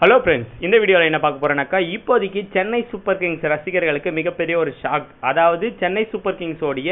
Hello friends இந்த வீடியோவில் என்ன பார்க்க போகிறேன்னாக்கா இப்போதைக்கு சென்னை சூப்பர் கிங்ஸ் ரசிகர்களுக்கு மிகப்பெரிய ஒரு ஷாக் அதாவது சென்னை சூப்பர் கிங்ஸோடைய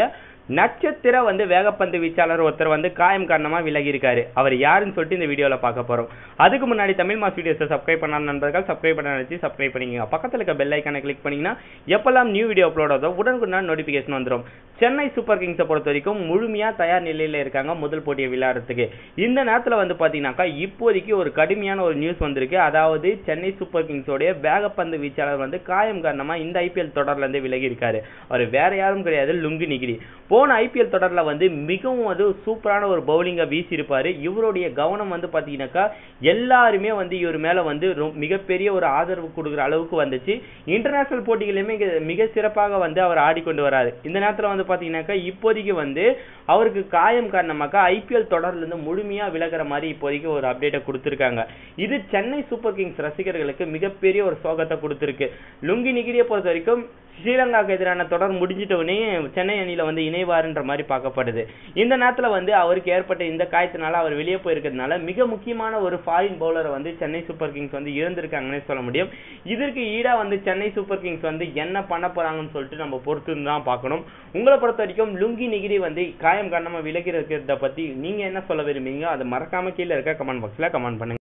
நட்சத்திர வந்து வேகப்பந்து வீச்சாளர் ஒருத்தர் வந்து காயம் காரணமா விலகி இருக்காரு. அவர் யாருன்னு சொல்லிட்டு இந்த வீடியோவில் பார்க்க போறோம். அதுக்கு முன்னாடி தமிழ் மாஸ் வீடியோஸை சப்ஸ்கிரைப் பண்ணாத நண்பர்கள் சப்ஸ்கிரைப் பண்ண நினைச்சு சப்ஸ்கிரைப் பண்ணிக்கங்க. பக்கத்தில் இருக்க பெல் ஐக்கானை கிளிக் பண்ணீங்கன்னா எப்பெல்லாம் நியூ வீடியோ அப்லோட் ஆகுதோ உடனுக்குடன் நோட்டிஃபிகேஷன் வந்துடும் சென்னை சூப்பர் கிங்ஸை பொறுத்த வரைக்கும் முழுமையா தயார் நிலையில இருக்காங்க முதல் போட்டியை விளையாடுறதுக்கு. இந்த நேரத்தில் வந்து பார்த்தீங்கன்னாக்கா இப்போதைக்கு ஒரு கடுமையான ஒரு நியூஸ் வந்திருக்கு. அதாவது சென்னை சூப்பர் கிங்ஸோடைய வேகப்பந்து வீச்சாளர் வந்து காயம் காரணமா இந்த ஐபிஎல் தொடர்ல இருந்து விலகி இருக்காரு. அவர் வேற யாரும் கிடையாது லுங்கி நிகிரி. போன ஐபிஎல் தொடரில் வந்து மிகவும் அது சூப்பரான ஒரு பவுலிங்கை வீசியிருப்பார். இவருடைய கவனம் வந்து பார்த்தீங்கன்னாக்கா எல்லாருமே வந்து இவர் மேலே வந்து ரொம் மிகப்பெரிய ஒரு ஆதரவு கொடுக்குற அளவுக்கு வந்துச்சு. இன்டர்நேஷனல் போட்டிகளிலுமே மிக- சிறப்பாக வந்து அவர் ஆடிக்கொண்டு வராரு. இந்த நேரத்தில் வந்து பார்த்தீங்கன்னாக்கா இப்போதைக்கு வந்து அவருக்கு காயம் காரணமாக ஐபிஎல் தொடர்லேருந்து முழுமையாக விலகிற மாதிரி இப்போதைக்கு ஒரு அப்டேட்டை கொடுத்துருக்காங்க. இது சென்னை சூப்பர் கிங்ஸ் ரசிகர்களுக்கு மிகப்பெரிய ஒரு சோகத்தை கொடுத்துருக்கு. லுங்கி நிகிரியை பொறுத்த வரைக்கும் ஸ்ரீலங்காவுக்கு எதிரான தொடர் முடிஞ்சிட்டவுடனே சென்னை அணியில வந்து இணைவாருன்ற மாதிரி பார்க்கப்படுது. இந்த நேரத்துல வந்து அவருக்கு ஏற்பட்ட இந்த காயத்தினால அவர் வெளியே போயிருக்கிறதுனால மிக முக்கியமான ஒரு ஃபாரின் பவுலரை வந்து சென்னை சூப்பர் கிங்ஸ் வந்து இழந்திருக்காங்கன்னே சொல்ல முடியும். இதற்கு ஈடா வந்து சென்னை சூப்பர் கிங்ஸ் வந்து என்ன பண்ண போறாங்கன்னு சொல்லிட்டு நம்ம பொறுத்து தான் பார்க்கணும். உங்களை பொறுத்த வரைக்கும் லுங்கி நிகிரி வந்து காயம் காரணமா விலகி இருக்கிறத பத்தி நீங்க என்ன சொல்ல விரும்புறீங்க? அதை மறக்காம கீழே இருக்க கமெண்ட் பாக்ஸ்ல கமெண்ட் பண்ணுங்க.